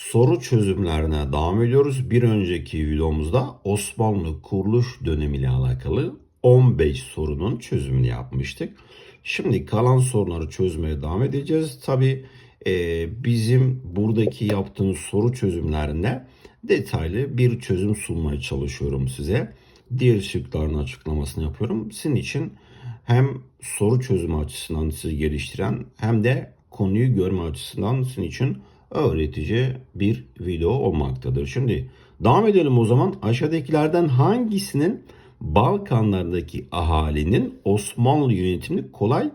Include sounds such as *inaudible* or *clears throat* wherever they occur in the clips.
Soru çözümlerine devam ediyoruz. Bir önceki videomuzda Osmanlı kuruluş dönemiyle alakalı 15 sorunun çözümünü yapmıştık. Şimdi kalan soruları çözmeye devam edeceğiz. Tabi bizim buradaki yaptığımız soru çözümlerinde detaylı bir çözüm sunmaya çalışıyorum size. Diğer şıkların açıklamasını yapıyorum. Sizin için hem soru çözümü açısından sizi geliştiren hem de konuyu görme açısından sizin için öğretici bir video olmaktadır. Şimdi devam edelim o zaman. Aşağıdakilerden hangisinin Balkanlardaki ahalinin Osmanlı yönetimini kolay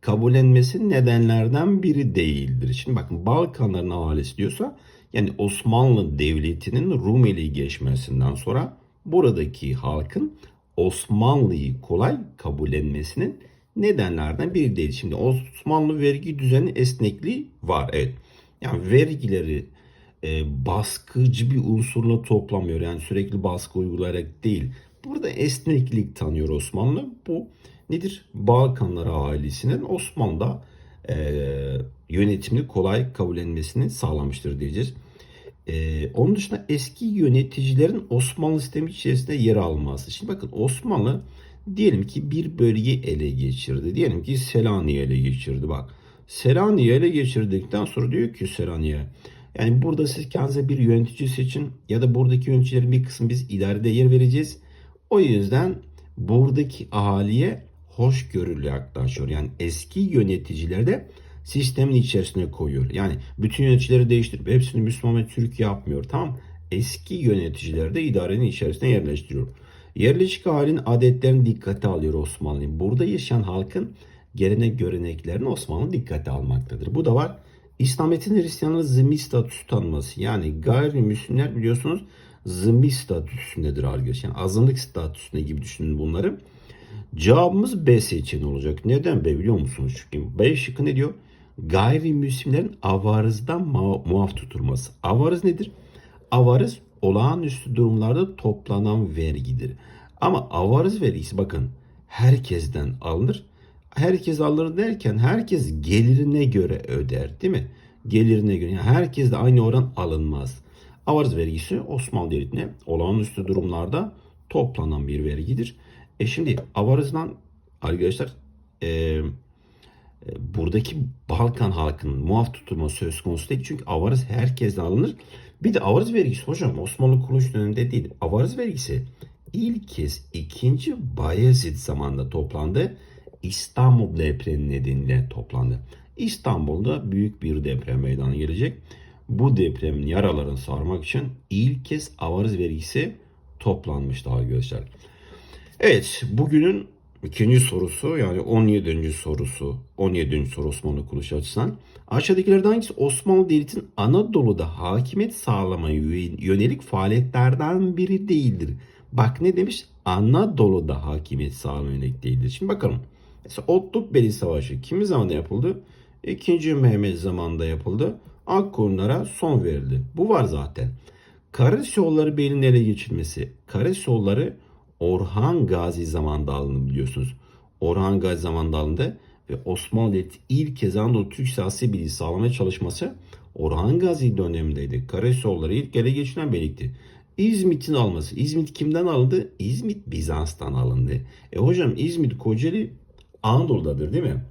kabullenmesi nedenlerden biri değildir. Şimdi bakın Balkanların ahalisi diyorsa yani Osmanlı Devleti'nin Rumeli geçmesinden sonra buradaki halkın Osmanlı'yı kolay kabullenmesinin nedenlerden biri değil. Şimdi Osmanlı vergi düzeni esnekliği var. Evet. Yani vergileri e, baskıcı bir unsurla toplamıyor. Yani sürekli baskı uygulayarak değil. Burada esneklik tanıyor Osmanlı. Bu nedir? Balkanlar ailesinin Osmanlı'da e, yönetimini kolay kabullenmesini sağlamıştır diyeceğiz. E, onun dışında eski yöneticilerin Osmanlı sistemi içerisinde yer alması. Şimdi bakın Osmanlı diyelim ki bir bölgeyi ele geçirdi. Diyelim ki Selanik'i ele geçirdi. Bak Selanik'i ele geçirdikten sonra diyor ki Selanik'e yani burada siz kendinize bir yönetici seçin ya da buradaki yöneticilerin bir kısmı biz idarede yer vereceğiz. O yüzden buradaki ahaliye hoşgörülü yaklaşıyor. Yani eski yöneticiler de sistemin içerisine koyuyor. Yani bütün yöneticileri değiştirip hepsini Müslüman ve Türk yapmıyor. Tamam. Eski yöneticiler de idarenin içerisine yerleştiriyor. Yerleşik halin adetlerini dikkate alıyor Osmanlı. Burada yaşayan halkın gelenek göreneklerini Osmanlı dikkate almaktadır. Bu da var. İslamiyet'in Hristiyanların zimmi statüsü tanıması. Yani gayrimüslimler biliyorsunuz zimmi statüsündedir arkadaşlar. Yani azınlık statüsünde gibi düşünün bunları. Cevabımız B seçeneği olacak. Neden B biliyor musunuz? Çünkü B şıkkı ne diyor? Gayrimüslimlerin avarızdan muaf tutulması. Avarız nedir? Avarız olağanüstü durumlarda toplanan vergidir. Ama avarız vergisi bakın herkesten alınır. Herkes alır derken herkes gelirine göre öder değil mi? Gelirine göre. Yani herkes de aynı oran alınmaz. Avarız vergisi Osmanlı Devleti'ne olağanüstü durumlarda toplanan bir vergidir. E şimdi avarızdan arkadaşlar e, e, buradaki Balkan halkının muaf tutulma söz konusu değil. Çünkü avarız herkesten alınır. Bir de avarız vergisi hocam Osmanlı kuruluş döneminde değil. Avarız vergisi ilk kez 2. Bayezid zamanında toplandı. İstanbul depremi nedeniyle toplandı. İstanbul'da büyük bir deprem meydana gelecek. Bu depremin yaralarını sarmak için ilk kez avarız vergisi toplanmıştı arkadaşlar. Evet bugünün ikinci sorusu yani 17. sorusu 17. soru Osmanlı kuruluşu açısından aşağıdakilerden hangisi Osmanlı Devleti'nin Anadolu'da hakimiyet sağlamaya yönelik faaliyetlerden biri değildir. Bak ne demiş? Anadolu'da hakimiyet sağlamaya yönelik değildir. Şimdi bakalım. Mesela Otlukbeli Savaşı kimi zamanda yapıldı? İkinci Mehmet zamanında yapıldı. Akkoyunlara son verildi. Bu var zaten. Karasioğulları Bey'in ele geçirmesi. Karasioğulları Orhan Gazi zamanında alındı biliyorsunuz. Orhan Gazi zamanında alındı ve Osmanlı Devleti ilk kez Anadolu Türk siyasi birliği sağlamaya çalışması Orhan Gazi dönemindeydi. Karasioğulları ilk ele geçiren beylikti. İzmit'in alması. İzmit kimden alındı? İzmit Bizans'tan alındı. E hocam İzmit Kocaeli Anadolu'dadır değil mi?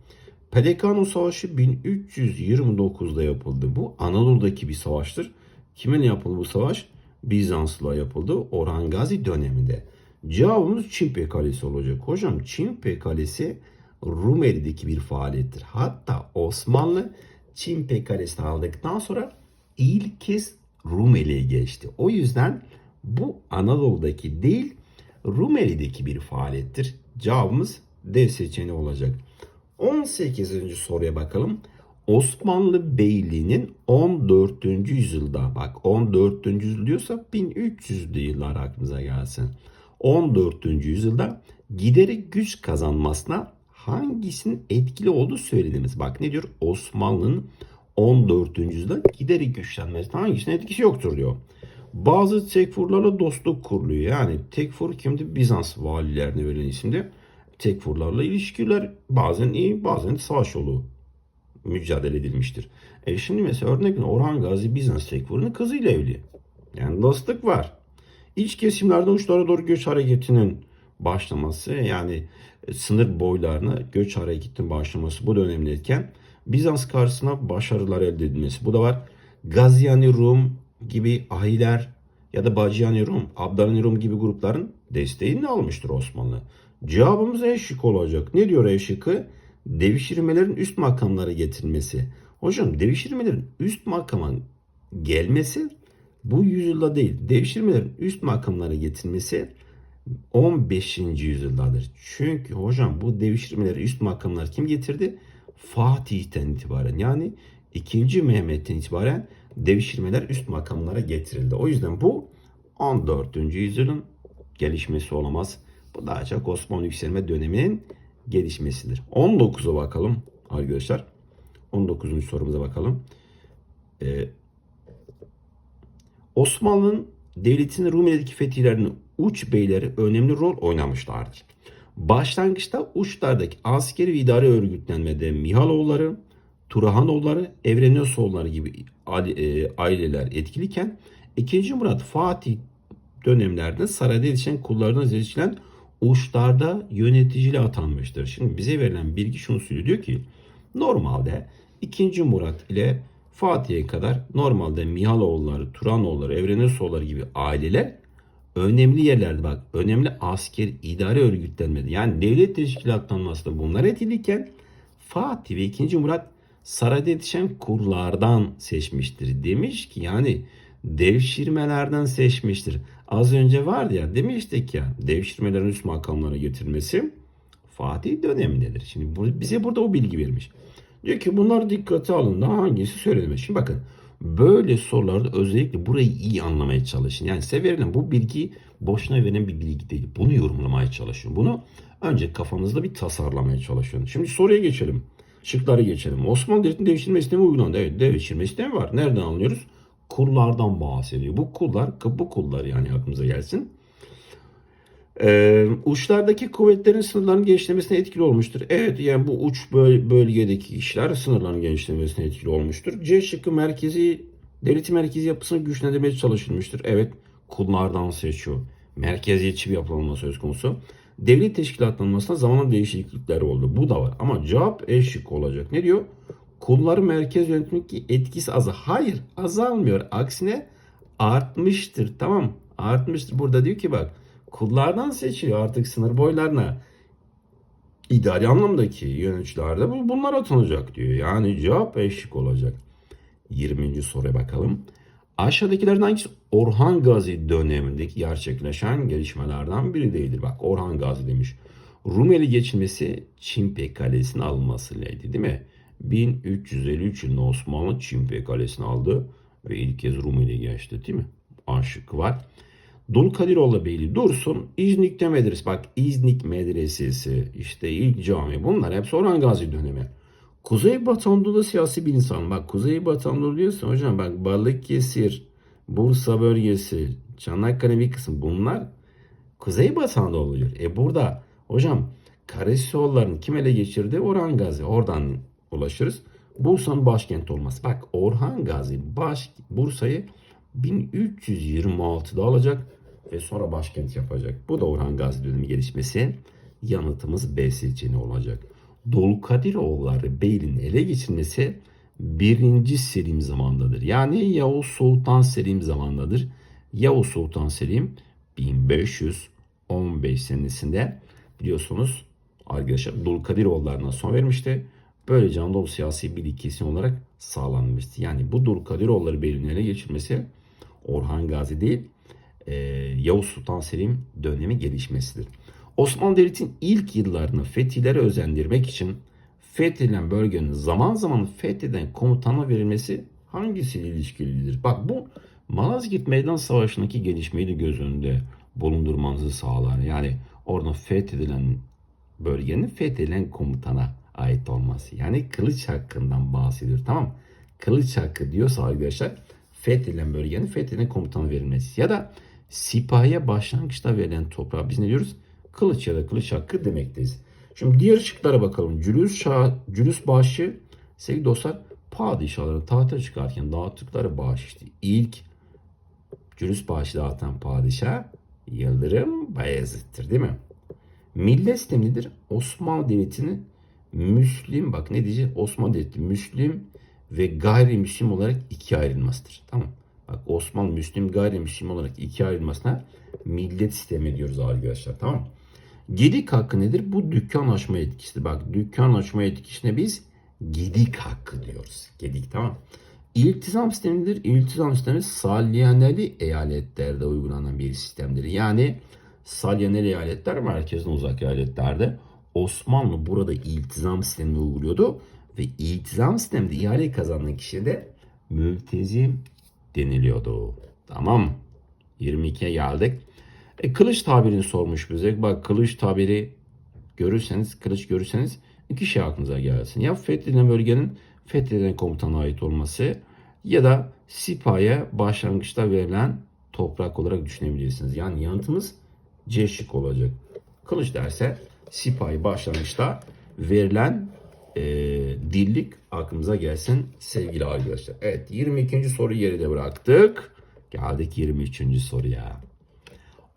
Pelekano Savaşı 1329'da yapıldı. Bu Anadolu'daki bir savaştır. Kiminle yapıldı bu savaş? Bizans'la yapıldı Orhan Gazi döneminde. Cevabımız Çimpe Kalesi olacak. Hocam Çimpe Kalesi Rumeli'deki bir faaliyettir. Hatta Osmanlı Çimpe Kalesi'ni aldıktan sonra ilk kez Rumeli'ye geçti. O yüzden bu Anadolu'daki değil Rumeli'deki bir faaliyettir. Cevabımız D seçeneği olacak. 18. soruya bakalım. Osmanlı Beyliği'nin 14. yüzyılda bak 14. yüzyıl diyorsa 1300'lü yıllar aklımıza gelsin. 14. yüzyılda giderek güç kazanmasına hangisinin etkili olduğu söylediniz. Bak ne diyor? Osmanlı'nın 14. yüzyılda giderek güçlenmesine hangisinin etkisi yoktur diyor. Bazı tekfurlarla dostluk kuruluyor. Yani tekfur kimdi? Bizans valilerine verilen isimdi. Tekfurlarla ilişkiler bazen iyi bazen savaş yolu mücadele edilmiştir. E şimdi mesela örnek Orhan Gazi Bizans Tekfur'un kızıyla evli. Yani dostluk var. İç kesimlerden uçlara doğru göç hareketinin başlaması yani e, sınır boylarına göç hareketinin başlaması bu dönemdeyken Bizans karşısına başarılar elde edilmesi. Bu da var. Gaziani Rum gibi ahiler ya da Bacıani Rum, Abdani Rum gibi grupların desteğini almıştır Osmanlı. Cevabımız E şıkkı olacak. Ne diyor E şıkkı? Devşirmelerin üst makamlara getirilmesi. Hocam devşirmelerin üst makama gelmesi bu yüzyılda değil. Devşirmelerin üst makamlara getirilmesi 15. yüzyıldadır. Çünkü hocam bu devşirmeleri üst makamlar kim getirdi? Fatih'ten itibaren yani 2. Mehmet'ten itibaren devşirmeler üst makamlara getirildi. O yüzden bu 14. yüzyılın gelişmesi olamaz. Bu daha çok Osmanlı yükselme döneminin gelişmesidir. 19'a bakalım arkadaşlar. 19. sorumuza bakalım. Ee, Osmanlı'nın devletinin Rumeli'deki fetihlerinin uç beyleri önemli rol oynamışlardır. Başlangıçta uçlardaki askeri ve idari örgütlenmede Mihaloğulları, Turahanoğulları, Evrenosoğulları gibi e, aileler etkiliyken 2. Murat Fatih dönemlerde sarayda yetişen kullarına seçilen uçlarda yöneticiliğe atanmıştır. Şimdi bize verilen bilgi şunu söylüyor diyor ki normalde 2. Murat ile Fatih'e kadar normalde Mihaloğulları, Turanoğulları, Evrenesoğulları gibi aileler önemli yerlerde bak önemli asker idare örgütlenmedi. Yani devlet teşkilatlanmasında bunlar etkiliyken Fatih ve 2. Murat sarayda yetişen kurlardan seçmiştir. Demiş ki yani devşirmelerden seçmiştir. Az önce vardı ya demiştik ya devşirmelerin üst makamlara getirilmesi Fatih dönemindedir. Şimdi bu, bize burada o bilgi vermiş. Diyor ki bunlar dikkate alın. hangisi söylenmez. Şimdi bakın böyle sorularda özellikle burayı iyi anlamaya çalışın. Yani size verilen bu bilgi boşuna verilen bir bilgi değil. Bunu yorumlamaya çalışın. Bunu önce kafanızda bir tasarlamaya çalışın. Şimdi soruya geçelim. Şıkları geçelim. Osmanlı Devleti'nin devşirme sistemi uygulandı. Evet devşirme sistemi var. Nereden anlıyoruz? Kullardan bahsediyor. Bu kullar, bu kullar yani aklımıza gelsin. Ee, uçlardaki kuvvetlerin sınırlarının genişlemesine etkili olmuştur. Evet yani bu uç bölgedeki işler sınırların genişlemesine etkili olmuştur. C şıkkı merkezi, devleti merkezi yapısını güçlendirmeye çalışılmıştır. Evet kullardan seçiyor. Merkeziyetçi bir yapılanma söz konusu. Devlet teşkilatlanmasına zamanla değişiklikler oldu. Bu da var. Ama cevap E şıkkı olacak. Ne diyor? Kulları merkez yönetmek etkisi az. Hayır azalmıyor. Aksine artmıştır. Tamam artmıştır. Burada diyor ki bak kullardan seçiliyor artık sınır boylarına. İdari anlamdaki yöneticilerde bunlar atanacak diyor. Yani cevap eşlik olacak. 20. soruya bakalım. Aşağıdakilerden hangisi Orhan Gazi dönemindeki gerçekleşen gelişmelerden biri değildir? Bak Orhan Gazi demiş. Rumeli geçilmesi Çimpe Kalesi'nin alınmasıylaydı değil mi? 1353 yılında Osmanlı Çimpe Kalesi'ni aldı ve ilk kez Rumeli geçti değil mi? Aşık var. Dulkadiroğlu Beyli Dursun İznik'te medrese. Bak İznik Medresesi işte ilk cami bunlar hepsi Orhan Gazi dönemi. Kuzey Batı siyasi bir insan. Bak Kuzey Batı diyorsun hocam bak Balıkesir, Bursa bölgesi, Çanakkale bir kısım bunlar Kuzey Batı oluyor. E burada hocam Karasioğullarını kim ele geçirdi? Orhan Gazi. Oradan ulaşırız. Bursa'nın başkenti olması. Bak Orhan Gazi baş, Bursa'yı 1326'da alacak ve sonra başkent yapacak. Bu da Orhan Gazi dönemi gelişmesi. Yanıtımız B seçeneği olacak. Dulkadiroğulları Bey'in ele geçirmesi 1. Selim zamandadır. Yani Yavuz Sultan Selim zamandadır. Yavuz Sultan Selim 1515 senesinde biliyorsunuz arkadaşlar Dulkadiroğullarına son vermişti. Böylece Anadolu siyasi bir kesin olarak sağlanmıştı. Yani bu Dulkadiroğulları Bey'in ele geçirmesi Orhan Gazi değil e, Yavuz Sultan Selim dönemi gelişmesidir. Osmanlı Devleti'nin ilk yıllarını fethihlere özendirmek için fethedilen bölgenin zaman zaman fetheden komutana verilmesi hangisiyle ilişkilidir? Bak bu Malazgirt Meydan Savaşı'ndaki gelişmeyi de göz önünde bulundurmanızı sağlar. Yani orada fethedilen bölgenin fethedilen komutana ait olması. Yani kılıç hakkından bahsediyor. Tamam Kılıç hakkı diyorsa arkadaşlar fethedilen bölgenin fethedilen komutanı verilmesi. Ya da sipahiye başlangıçta verilen toprağa biz ne diyoruz? Kılıç ya da kılıç hakkı demekteyiz. Şimdi diğer şıklara bakalım. Cülüs, şah, cülüs başı Sevgili dostlar padişahların tahta çıkarken dağıttıkları bağış işte ilk cürüs bağışı dağıtan padişah Yıldırım Bayezid'dir değil mi? Millet sistemidir. Osmanlı Devleti'nin Müslim bak ne diyecek? Osmanlı Devleti Müslim ve gayrimüslim olarak ikiye ayrılmasıdır. Tamam. Bak Osmanlı Müslim gayrimüslim olarak ikiye ayrılmasına millet sistemi diyoruz arkadaşlar. Tamam. Gedik hakkı nedir? Bu dükkan açma etkisi. Bak dükkan açma etkisine biz gedik hakkı diyoruz. Gedik tamam. İltizam sistemidir. İltizam sistemi salyaneli eyaletlerde uygulanan bir sistemdir. Yani salyaneli eyaletler merkezden uzak eyaletlerde Osmanlı burada iltizam sistemini uyguluyordu ve iltizam sisteminde ihale kazanan kişiye de mültezim deniliyordu. Tamam. 22'ye geldik. E, kılıç tabirini sormuş bize. Bak kılıç tabiri görürseniz, kılıç görürseniz iki şey aklınıza gelsin. Ya fethedilen bölgenin fethedilen komutana ait olması ya da sipahiye başlangıçta verilen toprak olarak düşünebilirsiniz. Yani yanıtımız C şık olacak. Kılıç derse sipahi başlangıçta verilen e, dillik aklımıza gelsin sevgili arkadaşlar. Evet 22. soruyu geride bıraktık. Geldik 23. soruya.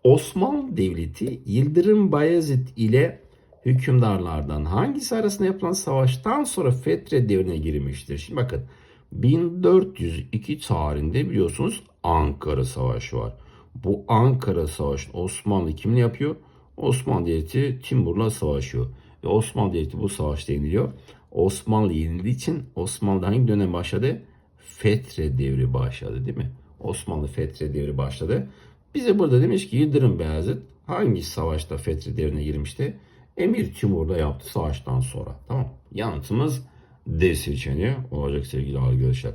Osmanlı Devleti Yıldırım Bayezid ile hükümdarlardan hangisi arasında yapılan savaştan sonra Fetre devrine girmiştir? Şimdi bakın 1402 tarihinde biliyorsunuz Ankara Savaşı var. Bu Ankara Savaşı Osmanlı kimle yapıyor? Osmanlı Devleti Timur'la savaşıyor. Ve Osmanlı Devleti bu savaşta yeniliyor. Osmanlı yenildiği için Osmanlı hangi dönem başladı? Fetre devri başladı değil mi? Osmanlı Fetre devri başladı. Bize burada demiş ki Yıldırım Beyazıt hangi savaşta Fethi devrine girmişti? Emir Timur'da yaptı savaştan sonra. Tamam. Yanıtımız D seçeneği olacak sevgili arkadaşlar.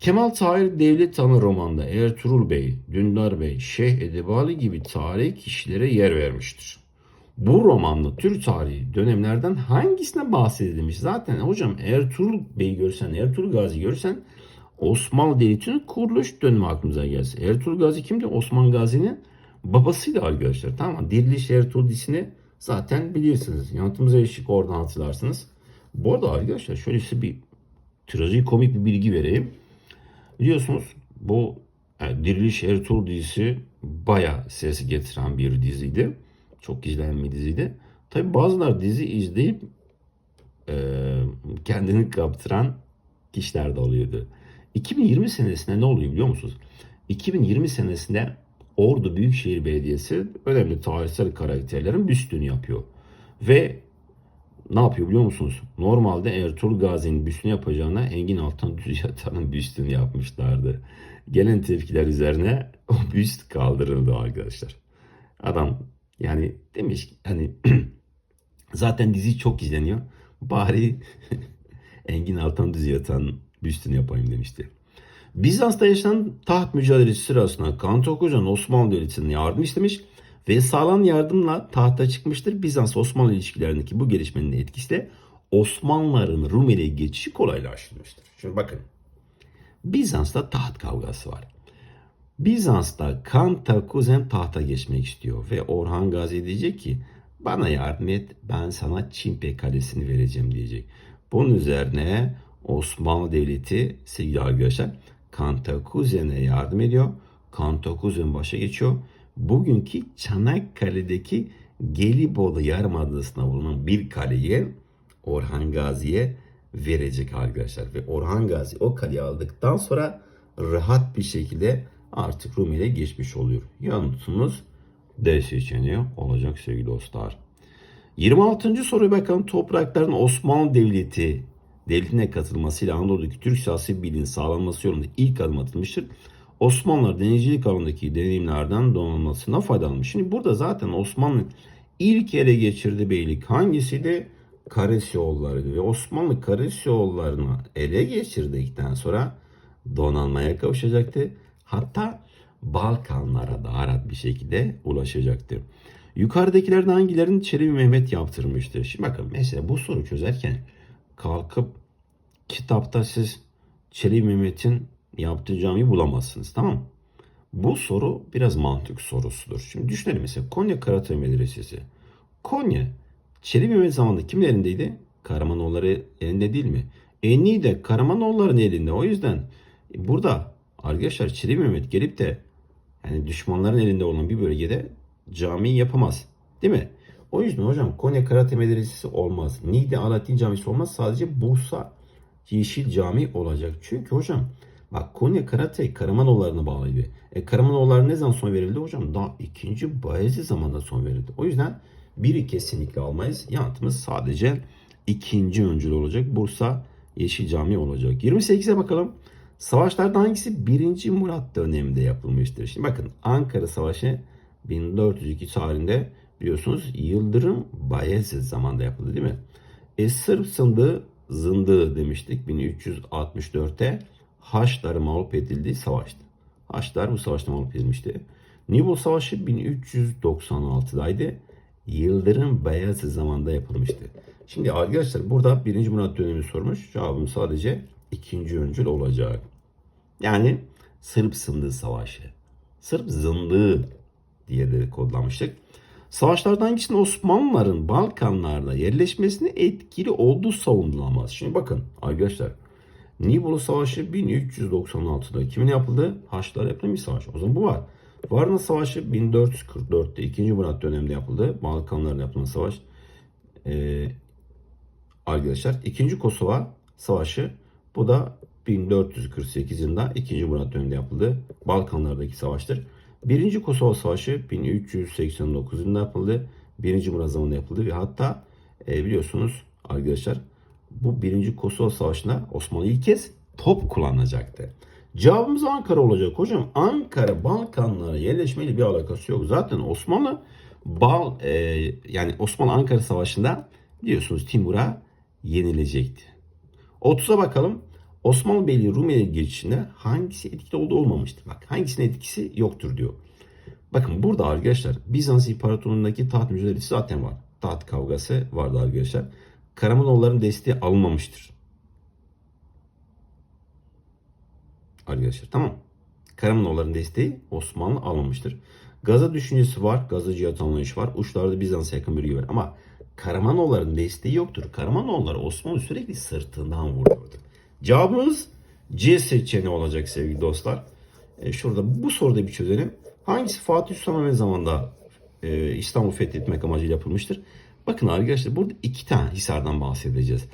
Kemal Tahir Devlet Tanı romanında Ertuğrul Bey, Dündar Bey, Şeyh Edebali gibi tarihi kişilere yer vermiştir. Bu romanda Türk tarihi dönemlerden hangisine bahsedilmiş? Zaten hocam Ertuğrul Bey görsen, Ertuğrul Gazi görsen Osmanlı Devleti'nin kuruluş dönemi aklımıza gelsin. Ertuğrul Gazi kimdi? Osman Gazi'nin babasıydı arkadaşlar. Tamam mı? Diriliş Ertuğrul dizisini zaten bilirsiniz. Yanıtımıza eşlik oradan hatırlarsınız. Bu arada arkadaşlar şöyle size bir trajikomik bir bilgi vereyim. Biliyorsunuz bu yani Diriliş Ertuğrul dizisi baya ses getiren bir diziydi. Çok izlenen bir diziydi. Tabi bazılar dizi izleyip e, kendini kaptıran kişiler de oluyordu. 2020 senesinde ne oluyor biliyor musunuz? 2020 senesinde Ordu Büyükşehir Belediyesi önemli tarihsel karakterlerin büstünü yapıyor. Ve ne yapıyor biliyor musunuz? Normalde Ertuğrul Gazi'nin büstünü yapacağına Engin Altan Düz Yatan'ın büstünü yapmışlardı. Gelen tepkiler üzerine o büst kaldırıldı arkadaşlar. Adam yani demiş hani *clears throat* zaten dizi çok izleniyor. Bari *laughs* Engin Altan Düz Yatan büstünü yapayım demişti. Bizans'ta yaşanan taht mücadelesi sırasında Kantokucan Osmanlı Devleti'nin yardım istemiş ve sağlanan yardımla tahta çıkmıştır. Bizans-Osmanlı ilişkilerindeki bu gelişmenin etkisiyle Osmanlıların Rumeli'ye geçişi kolaylaştırmıştır. Şimdi bakın. Bizans'ta taht kavgası var. Bizans'ta Kantakuzen tahta geçmek istiyor ve Orhan Gazi diyecek ki bana yardım et ben sana Çimpe Kalesi'ni vereceğim diyecek. Bunun üzerine Osmanlı Devleti sevgili arkadaşlar Kantakuzen'e yardım ediyor. Kantakuzen başa geçiyor. Bugünkü Çanakkale'deki Gelibolu Yarımadası'na bulunan bir kaleyi Orhan Gazi'ye verecek arkadaşlar. Ve Orhan Gazi o kaleyi aldıktan sonra rahat bir şekilde artık Rumeli'ye geçmiş oluyor. Yanıtımız D seçeneği olacak sevgili dostlar. 26. soruya bakalım. Toprakların Osmanlı Devleti devletine katılmasıyla Anadolu'daki Türk siyasi bilginin sağlanması yolunda ilk adım atılmıştır. Osmanlılar denizcilik alanındaki deneyimlerden donanmasına faydalanmış. Şimdi burada zaten Osmanlı ilk ele geçirdiği beylik hangisiydi? Karasioğullarıydı ve Osmanlı Karasioğullarını ele geçirdikten sonra donanmaya kavuşacaktı. Hatta Balkanlara daha rahat bir şekilde ulaşacaktı. Yukarıdakilerden hangilerini Çelebi Mehmet yaptırmıştır? Şimdi bakın mesela bu soru çözerken kalkıp kitapta siz Çelebi Mehmet'in yaptığı camiyi bulamazsınız tamam? Bu soru biraz mantık sorusudur. Şimdi düşünelim mesela Konya Karatay Medresesi. Konya Çelebi Mehmet zamanında kimin elindeydi? Karamanoğulları elinde değil mi? En iyi de Karamanoğulların elinde. O yüzden burada arkadaşlar Çelebi Mehmet gelip de yani düşmanların elinde olan bir bölgede cami yapamaz. Değil mi? O yüzden hocam Konya Karate Medresesi olmaz. Niğde Alaaddin Camisi olmaz. Sadece Bursa Yeşil Cami olacak. Çünkü hocam bak Konya Karate Karamanoğullarına bağlıydı. E Karamanoğulları ne zaman son verildi hocam? Daha 2. Bayezid zamanında son verildi. O yüzden biri kesinlikle almayız. Yanıtımız sadece ikinci öncül olacak. Bursa Yeşil Cami olacak. 28'e bakalım. Savaşlardan hangisi 1. Murat döneminde yapılmıştır? Şimdi bakın Ankara Savaşı 1402 tarihinde biliyorsunuz Yıldırım Bayezid zamanında yapıldı değil mi? E, Sırp sındığı zındığı demiştik 1364'te Haçları mağlup edildiği savaştı. Haçlar bu savaşta mağlup edilmişti. Nibol Savaşı 1396'daydı. Yıldırım Beyazıt zamanında yapılmıştı. Şimdi arkadaşlar burada 1. Murat dönemi sormuş. Cevabım sadece ikinci öncül olacak. Yani Sırp Sındığı Savaşı. Sırp Zındığı diye de kodlamıştık. Savaşlardan hangisinin Osmanlıların Balkanlarda yerleşmesine etkili olduğu savunulamaz. Şimdi bakın arkadaşlar. Nibolu Savaşı 1396'da kimin yapıldı? Haçlar yapılan bir savaş. O zaman bu var. Varna Savaşı 1444'te 2. Murat döneminde yapıldı. Balkanlarda yapılan savaş. Ee, arkadaşlar 2. Kosova Savaşı bu da 1448 yılında 2. Murat döneminde yapıldı. Balkanlardaki savaştır. 1. Kosova Savaşı 1389 yılında yapıldı. 1. Murat zamanında yapıldı ve hatta e, biliyorsunuz arkadaşlar bu 1. Kosova Savaşı'nda Osmanlı ilk kez top kullanacaktı. Cevabımız Ankara olacak hocam. Ankara Balkanlara yerleşmeyle bir alakası yok. Zaten Osmanlı Bal e, yani Osmanlı Ankara Savaşı'nda biliyorsunuz Timur'a yenilecekti. 30'a bakalım. Osmanlı Beyliği Rumeli geçişinde hangisi etkili oldu olmamıştır. Bak hangisinin etkisi yoktur diyor. Bakın burada arkadaşlar Bizans İmparatorluğu'ndaki taht mücadelesi zaten var. Taht kavgası vardı arkadaşlar. Karamanoğulların desteği alınmamıştır. Arkadaşlar tamam. Karamanoğulların desteği Osmanlı almamıştır. Gaza düşüncesi var. Cihat anlayışı var. Uçlarda Bizans'a yakın bölge var. Ama Karamanoğulların desteği yoktur. Karamanoğulları Osmanlı sürekli sırtından vuruyordu. Cevabımız C seçeneği olacak sevgili dostlar. E, şurada bu soruda bir çözelim. Hangisi Fatih Sultan Mehmet zamanında e, İstanbul fethetmek amacıyla yapılmıştır? Bakın arkadaşlar burada iki tane Hisar'dan bahsedeceğiz.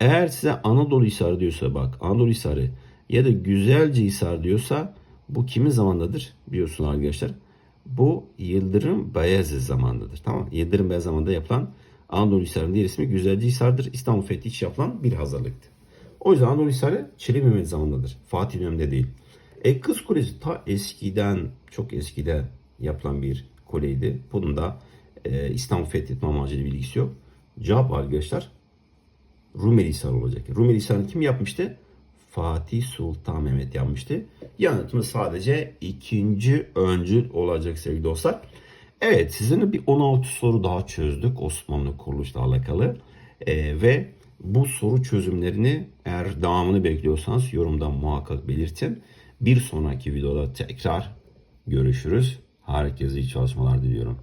Eğer size Anadolu Hisarı diyorsa bak Anadolu Hisarı ya da Güzelce Hisar diyorsa bu kimin zamandadır biliyorsun arkadaşlar. Bu Yıldırım Beyazıt zamandadır. Tamam Yıldırım Beyazıt zamanında yapılan Anadolu Hisarı'nın diğer ismi Güzelce Hisar'dır. İstanbul Fethi için yapılan bir hazırlıktı. O yüzden Anadolu Hisarı Çelebi Mehmet zamanındadır. Fatih döneminde değil. E, Kız Kulesi ta eskiden, çok eskiden yapılan bir kuleydi. Bunun da e, İstanbul fethetme amacıyla bir ilgisi yok. Cevap arkadaşlar Rumeli Hisarı olacak. Rumeli Hisarı'nı kim yapmıştı? Fatih Sultan Mehmet yapmıştı. Yanıtımız sadece ikinci öncül olacak sevgili dostlar. Evet sizinle bir 16 soru daha çözdük Osmanlı kuruluşla alakalı. E, ve bu soru çözümlerini eğer devamını bekliyorsanız yorumdan muhakkak belirtin. Bir sonraki videoda tekrar görüşürüz. Herkese iyi çalışmalar diliyorum.